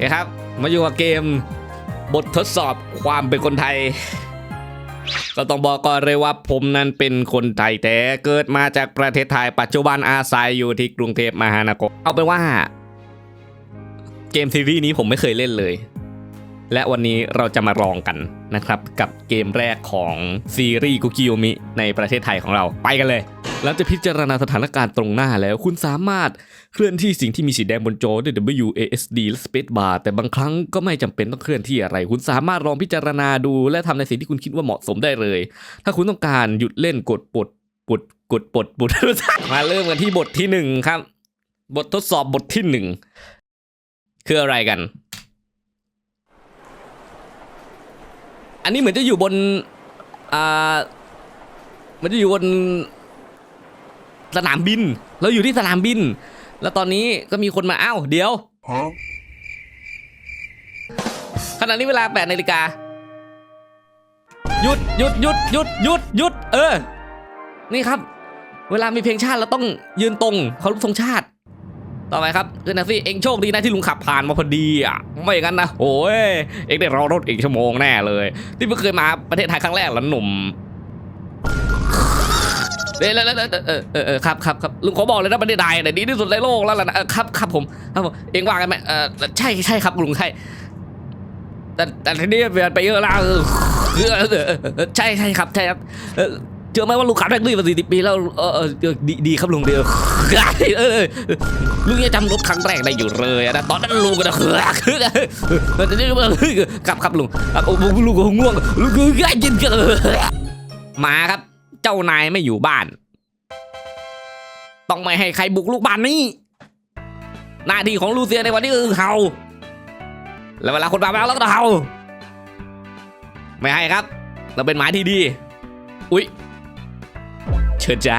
เคครับ มาอยู่กับเกมบททดสอบความเป็นคนไทย ก็ต้องบอกก่อนเลยว่าผมนั้นเป็นคนไทยแต่เกิดมาจากประเทศไทย ปัจจุบันอาศัยอยู่ที่กรุงเทพมหานครเอาเป็นว่า เกมซีรีส์นี้ผมไม่เคยเล่นเลย และวันนี้เราจะมาลองกันนะครับ กับเกมแรกของซีรีส์กุกิโยมิในประเทศไทยของเราไปกันเลย หลังจากพิจารณาสถานการณ์ตรงหน้าแล้ว คุณสามารถเคลื่อนที่สิ่งที่มีสีแดงบนจอด้วย W A S D และ Space Bar แต่บางครั้งก็ไม่จำเป็นต้องเคลื่อนที่อะไร คุณสามารถลองพิจารณาดูและทำในสิ่งที่คุณคิดว่าเหมาะสมได้เลย ถ้าคุณต้องการหยุดเล่นกดปลดปลดกดปลดปลดมาเริ่มกันที่บทที่หนึ่งครับ บททดสอบบทที่หนึ่งคืออะไรกัน อันนี้เหมือนจะอยู่บนอ่ามันจะอยู่บน สนามบิน เราอยู่ที่สนามบิน แล้วตอนนี้ก็มีคนมาอ้าวเดี๋ยว Huh? ขณะนี้เวลา8นาฬิกาหยุดหยุดหยุดหยุดหยุดหยุด เออ นี่ครับ เวลามีเพลงชาติเราต้องยืนตรงเคารพธงชาติ ต่อไปครับคือนะสิเองโชคดีนะที่ลุงขับผ่านมาพอดีอะไม่อย่างนั้นนะโอ้ยเองได้รอรถอีกชั่วโมงแน่เลย ที่เพิ่งเคยมาประเทศไทยครั้งแรกแล้วหนุ่ม เออเออเออเออครับครับครับลุงขอบอกเลยนะประเทศไทยเนี่ยดีที่สุดในโลกแล้วล่ะนะเออครับครับผมครับผมเองว่ากันไหมเออใช่ใช่ครับลุงใช่แต่แต่ทีนี้เปลี่ยนไปเยอะแล้วเออใช่ใช่ครับใช่ครับเออเจอไหมว่าลุงขับแท็กซี่มาสี่สิบปีแล้วเออเออดีดีครับลุงเดียวเออลุงยังจำรถครั้งแรกได้อยู่เลยนะตอนนั้นลุงก็จะเคือคือแต่นี่ครับครับลุงครับโอ้ลุงก็ง่วงลุงก็ยินกันมาครับ เจ้านายไม่อยู่บ้าน ต้องไม่ให้ใครบุกลูกบ้านนี้ หน้าที่ของลูเซียในวันนี้คือเห่า แล้วเวลาคนมาแล้วเราก็เห่า ไม่ให้ครับ เราเป็นหมาที่ดี อุ๊ย เชิญจ้า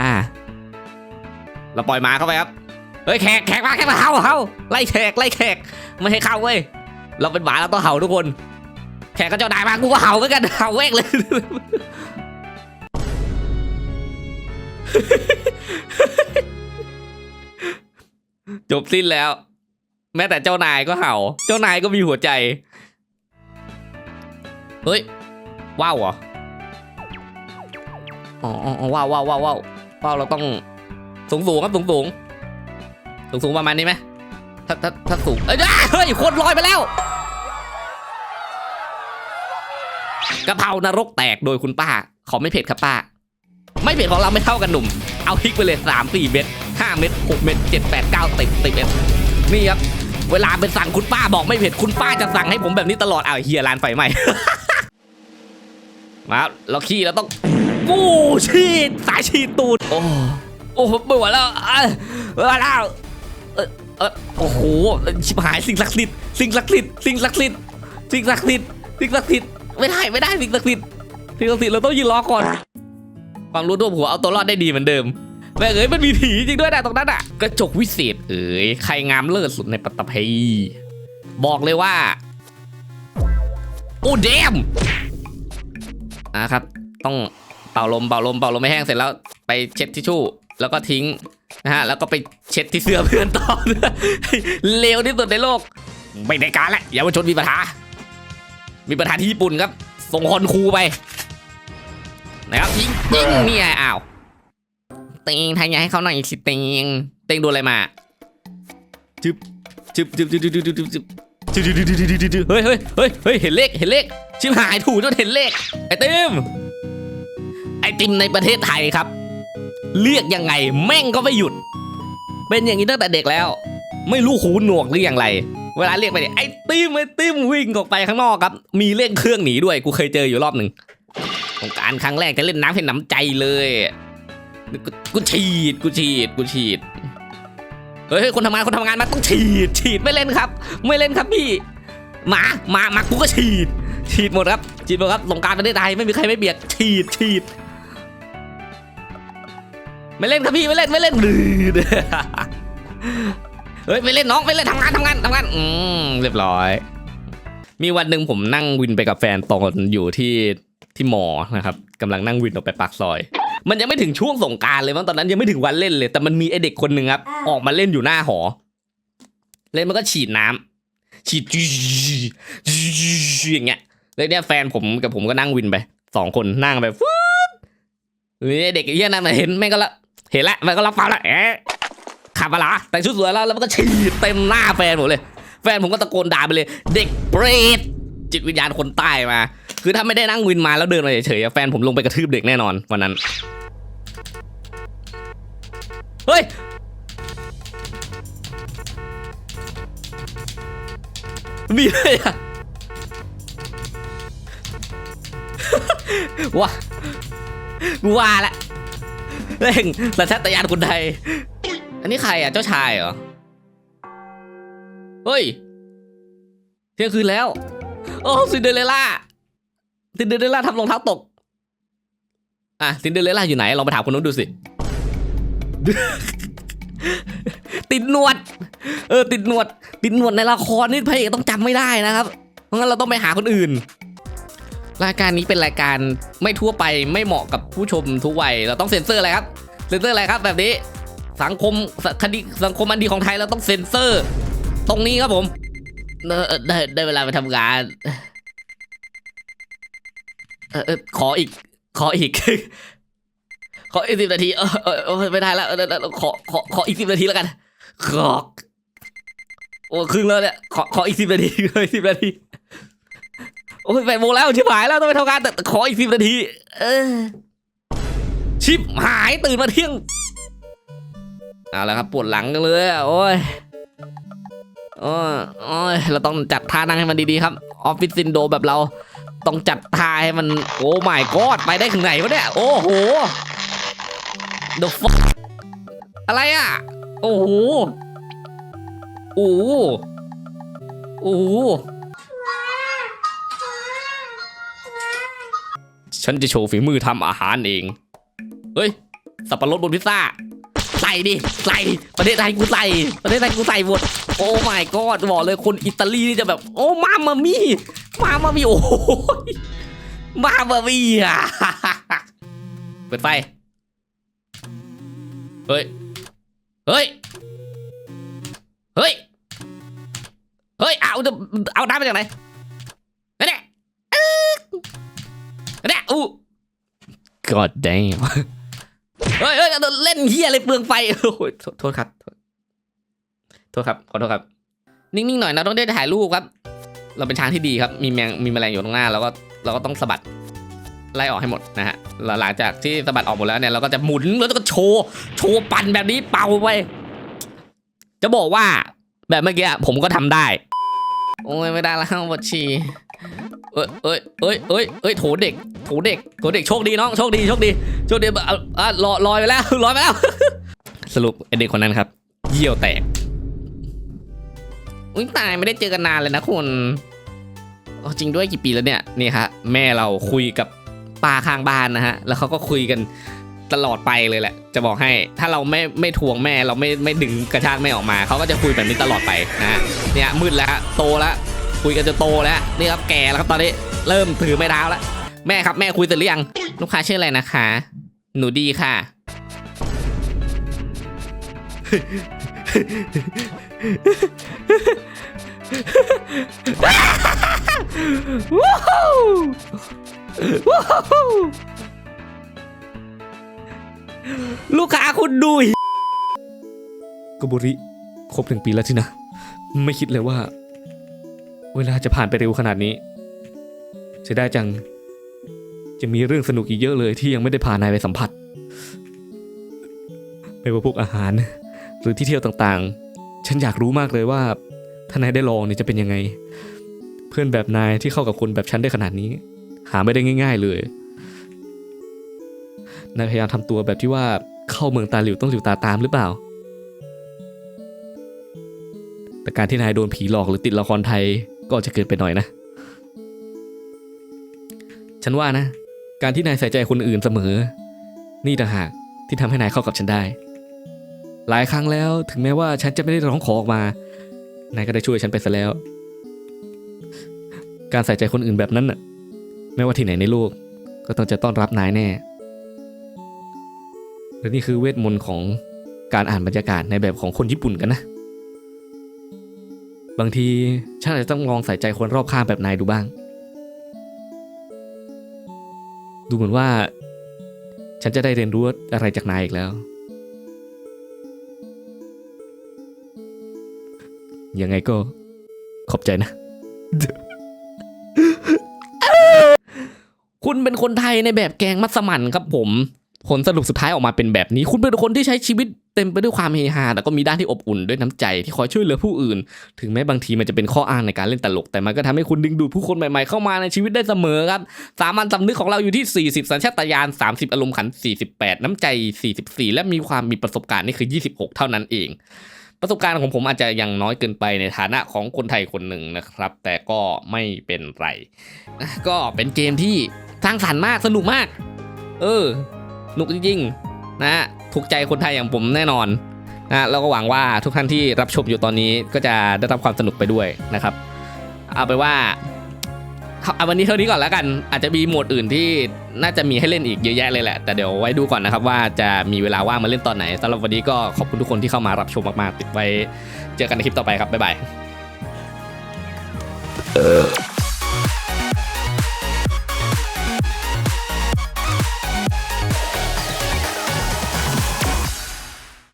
เราปล่อยหมาเข้าไปครับ เฮ้ยแขกแขกมาแขกมาเห่าเห่าไล่แขกไล่แขกไม่ให้เข้าเว้ย เราเป็นหมาเราต้องเห่าทุกคน แขกก็เจ้านายมากูก็เห่าเหมือนกันเห่าเวกเลย จบสิ้นแล้ว แม้แต่เจ้านายก็เห่า เจ้านายก็มีหัวใจ เฮ้ย ว้าวเหรอ อ๋ออ๋อว้าวว้าวว้าวว้าวว้าวเราต้องสูงสูงครับสูงสูงสูงสูงประมาณนี้ไหมถ้าถ้าถ้าสูงเอ้ยเฮ้ยคนลอยไปแล้วกะเพรานรกแตกโดยคุณป้า ขอไม่เผ็ดครับป้า ไม่เผ็ดของเราไม่เท่ากันหนุ่ม เอาพริกไปเลยสามสี่เม็ดห้าเม็ดหกเม็ดเจ็ดแปดเก้าสิบสิบเอ็ดนี่ครับ เวลาเป็นสั่งคุณป้าบอกไม่เผ็ดคุณป้าจะสั่งให้ผมแบบนี้ตลอดอ้าวเฮียร้านไฟไหม้มาครับเราขี้เราต้องกู้ฉีดสายฉีดตูดโอ้โอ้ไม่ไหวแล้วเอ้ยไม่ไหวแล้วเออโอ้โหชิบหายสิ่งศักดิ์สิทธิ์สิ่งศักดิ์สิทธิ์สิ่งศักดิ์สิทธิ์สิ่งศักดิ์สิทธิ์สิ่งศักดิ์สิทธิ์ไม่ได้ไม่ได้สิ่งศักดิ์สิทธิ์สิ่งศักดิ์สิทธิ์เราต้องยืนรอก่อน ความรู้ตัวผัวเอาตัวรอดได้ดีเหมือนเดิมแม่เอ้ยมันมีผีจริงด้วยนะตรงนั้นอะกระจกวิเศษเอ๋ยใครงามเลิศสุดในปัตตภีบอกเลยว่า โอ้เดมอะครับ ต้องเป่าลมเป่าลมเป่าลมไม่แห้งเสร็จแล้วไปเช็ดทิชชู่ แล้วก็ทิ้งนะฮะแล้วก็ไปเช็ดที่เสื้อเพื่อนต่อเลวที่สุดในโลก ไม่ได้การละเยาวชนมีปัญหา มีปัญหาที่ญี่ปุ่นครับ ส่งคนครูไป นะครับยิงยิงเนี่ยอ้าวเติงทายาให้เขาหน่อยสิเติงเติงโดนอะไรมาจึบจึบจึบจึบจึบจึบจึบจึบจึบจึบจึบจึบจึบจึบจึบจึบเฮ้ยเฮ้ยเฮ้ยเฮ้ยเห็นเลขเห็นเลขชิบหายถูกจนเห็นเลขไอติมไอติมในประเทศไทยครับ เรียกยังไงแม่งก็ไม่หยุด เป็นอย่างนี้ตั้งแต่เด็กแล้ว ไม่รู้หูหนวกหรืออย่างไร เวลาเรียกไปเนี่ยไอติมไอติมวิ่งออกไปข้างนอกครับ มีเร่งเครื่องหนีด้วยกูเคยเจออยู่รอบหนึ่ง สงการครั้งแรกจะเล่นน้ำให้น้ำใจเลยกูฉีดกูฉีดกูฉีดเฮ้ยคนทำงานคนทำงานมาต้องฉีด ฉีดไม่เล่นครับ ไม่เล่นครับพี่หมามามากูก็ฉีด ฉีดหมดครับ ฉีดหมดครับสงการประเทศไทยไม่มีใครไม่เบียดฉีดฉีดไม่เล่นครับพี่ไม่เล่นไม่เล่นดื้อเฮ้ยไม่เล่นน้องไม่เล่นทำงานทำงานทำงานอืมเรียบร้อย มีวันหนึ่งผมนั่งวินไปกับแฟนตอนอยู่ที่ ที่มอนะครับกำลังนั่งวินออกไปปากซอย มันยังไม่ถึงช่วงสงกรารเลยมั้งตอนนั้นยังไม่ถึงวันเล่นเลย แต่มันมีไอเด็กคนหนึ่งครับออกมาเล่นอยู่หน้าหอ เล่นมันก็ฉีดน้ฉีดอย่างเงี้ยแล้วเนี่ยแฟนผมกับผมก็นั่งวินไปสองคนนั่งไปฟึ๊ดเฮ้ยเด็กไอ้เหี้ยนั่นมาเห็นแม่งก็ละเห็นละมันก็รับฟังละเอ๊ะขับมาละแต่งชุดสวยแล้วแล้วมันก็ฉีดเต็มหน้าแฟนผมเลย แฟนผมก็ตะโกนด่าไปเลย เด็กเปรตจิตวิญญาณคนใต้มา คือถ้าไม่ได้นั่งวินมาแล้วเดินมาเฉยๆแฟนผมลงไปกระทืบเด็กแน่นอนวันนั้น เฮ้ยมีเลยอะว้าว่าละเร่งสัญชาตญาณคนไทย อันนี้ใครอะ เจ้าชายเหรอ เฮ้ย เที่ยงคืนแล้ว โอ้ซินเดอเรลล่า ซินเดอเรลล่าทำรองเท้าตก อะซินเดอเรลล่าอยู่ไหนลองไปถามคนนู้นดูสิ ติดหนวด เออ ติดหนวด ติดหนวดในละครนี่พระเอกต้องจำไม่ได้นะครับ เพราะงั้นเราต้องไปหาคนอื่น รายการนี้เป็นรายการไม่ทั่วไปไม่เหมาะกับผู้ชมทุกวัยเราต้องเซ็นเซอร์อะไรครับเซ็นเซอร์อะไรครับ แบบนี้ สังคมคดีสังคมอันดีของไทยเราต้องเซ็นเซอร์ ตรงนี้ครับผมเออได้ได้เวลาไปทำงาน เออเออขออีก ขออีก ขออีกสิบนาที เออเออเออไม่ได้แล้วเออขอขอขออีกสิบนาทีแล้วกันขอโอ้ครึ่งแล้วเนี่ยขอขออีกสิบนาทีขออีกสิบนาทีโอ้ยแปดโมงแล้วชิบหายแล้วต้องไปทำงานแต่ขออีกสิบนาที เออ ชิบหายตื่นมาเที่ยงเอาละครับปวดหลังกันเลยอะโอ้ย โอ้ยโอ้ยเราต้องจัดท่านั่งให้มันดีๆครับออฟฟิศซินโดแบบเราต้องจัดท่าให้มันโอ้ my god ไปได้ถึงไหนวะเนี่ย โอ้โห the fuck อะไรอะ โอ้โหโอ้โหโอ้โหฉันจะโชว์ฝีมือทำอาหารเอง เฮ้ย สับปะรดบนพิซซ่า ใส่ดิ ใส่ ประเทศไทยกูใส่ ประเทศไทยกูใส่หมด อ้ my god บอกเลยคนอิตาลีนี่จะแบบ โอ้มามามี่มามามี่โอ้โหมามามี่อะเปิดไฟ เฮ้ย เฮ้ย เฮ้ย เฮ้ย เอาเอาน้ำมาจากไหนนั่นแหละนั่นแหละอู้ God damn เฮ้ยเฮ้ยเล่นเฮียอะไรเปลืองไฟโอ้ยโทษครับ โทษครับขอโทษครับ นิ่งๆหน่อยนะต้องได้ถ่ายรูปครับ เราเป็นช้างที่ดีครับ มีแมงมีแมลงอยู่ตรงหน้าแล้วก็เราก็ต้องสะบัดไล่ออกให้หมดนะฮะหลังจากที่สะบัดออกหมดแล้วเนี่ยเราก็จะหมุนแล้วก็โชว์โชว์ปั่นแบบนี้เป่าไป จะบอกว่าแบบเมื่อกี้ผมก็ทำได้ โอ้ยไม่ได้แล้วบทชีเอ้ยเอ้ยเอ้ยเอ้ยเอ้ยโถเด็กโถเด็กโถเด็กโชคดีน้องโชคดีโชคดีโชคดีอาอะลอยลอยไปแล้วลอยไปแล้ว สรุปเด็กคนนั้นครับ เยี่ยวแตก อุ้ยตายไม่ได้เจอกันนานเลยนะคุณจริงด้วยกี่ปีแล้วเนี่ยนี่ฮะแม่เราคุยกับป้าข้างบ้านนะฮะ แล้วเขาก็คุยกันตลอดไปเลยแหละ จะบอกให้ถ้าเราไม่ไม่ทวงแม่เราไม่ไม่ดึงกระชากแม่ออกมาเขาก็จะคุยแบบนี้ตลอดไปนะเนี่ยมืดแล้วโตแล้วคุยกันจะโตแล้วนี่ครับแก่แล้วครับตอนนี้เริ่มถือไม้เท้าแล้วแม่ครับแม่คุยเสร็จหรือยังลูกค้าชื่ออะไรนะคะ หนูดีค่ะ ว้าวว้าวลูกค้าคุณดูกบุริครบหนึ่งปีแล้วที่นะ ไม่คิดเลยว่า เวลาจะผ่านไปเร็วขนาดนี้เสียดายจัง จะมีเรื่องสนุกอีกเยอะเลยที่ยังไม่ได้พานายไปสัมผัส ไม่ว่าพวกอาหาร หรือที่เที่ยวต่างๆ ฉันอยากรู้มากเลยว่าถ้านายได้ลองเนี่ยจะเป็นยังไง เพื่อนแบบนายที่เข้ากับคนแบบฉันได้ขนาดนี้ หาไม่ได้ง่าย ๆเลยนายพยายามทำตัวแบบที่ว่าเข้าเมืองตาหลิวต้องหลิวตาตามหรือเปล่า แต่การที่นายโดนผีหลอกหรือติดละครไทยก็จะเกินไปหน่อยนะ ฉันว่านะ การที่นายใส่ใจคนอื่นเสมอ นี่ต่างหากที่ทำให้นายเข้ากับฉันได้ หลายครั้งแล้วถึงแม้ว่าฉันจะไม่ได้ร้องขอออกมา นายก็ได้ช่วยฉันไปซะแล้ว การใส่ใจคนอื่นแบบนั้นน่ะ ไม่ว่าที่ไหนในโลก ก็ต้องจะต้อนรับนายแน่ และนี่คือเวทมนต์ของการอ่านบรรยากาศในแบบของคนญี่ปุ่นกันนะบบางทีฉันอาจจะต้องลองใส่ใจคนรอบข้างแบบนายดูบ้าง ดูเหมือนว่า ฉันจะได้เรียนรู้อะไรจากนายอีกแล้ว ยังไงก็ขอบใจนะ คุณเป็นคนไทยในแบบแกงมัสมั่นครับผม ผลสรุปสุดท้ายออกมาเป็นแบบนี้ คุณเป็นคนที่ใช้ชีวิตเต็มไปด้วยความเฮฮาแต่ก็มีด้านที่อบอุ่นด้วยน้ำใจที่คอยช่วยเหลือผู้อื่น ถึงแม้บางทีมันจะเป็นข้ออ้างในการเล่นตลก แต่มันก็ทำให้คุณดึงดูดผู้คนใหม่ๆเข้ามาในชีวิตได้เสมอครับ สามัญสำนึกของเราอยู่ที่ 40 สัญชาตญาณ 30 อารมณ์ขัน 48 น้ำใจ 44 และมีความมีประสบการณ์นี่คือ 26 เท่านั้นเอง ประสบการณ์ของผมอาจจะยังน้อยเกินไปในฐานะของคนไทยคนหนึ่งนะครับ แต่ก็ไม่เป็นไร ก็เป็นเกมที่สร้างสรรค์มากสนุกมาก เออสนุกจริงๆนะฮะถูกใจคนไทยอย่างผมแน่นอนนะแล้วก็หวังว่าทุกท่านที่รับชมอยู่ตอนนี้ก็จะได้รับความสนุกไปด้วยนะครับ เอาไปว่า เอาวันนี้เท่านี้ก่อนแล้วกัน อาจจะมีโหมดอื่นที่น่าจะมีให้เล่นอีกเยอะแยะเลยแหละ แต่เดี๋ยวไว้ดูก่อนนะครับว่าจะมีเวลาว่างมาเล่นตอนไหนสำหรับวันนี้ก็ขอบคุณทุกคนที่เข้ามารับชมมากๆ ติดไว้เจอกันในคลิปต่อไปครับ บ๊ายบาย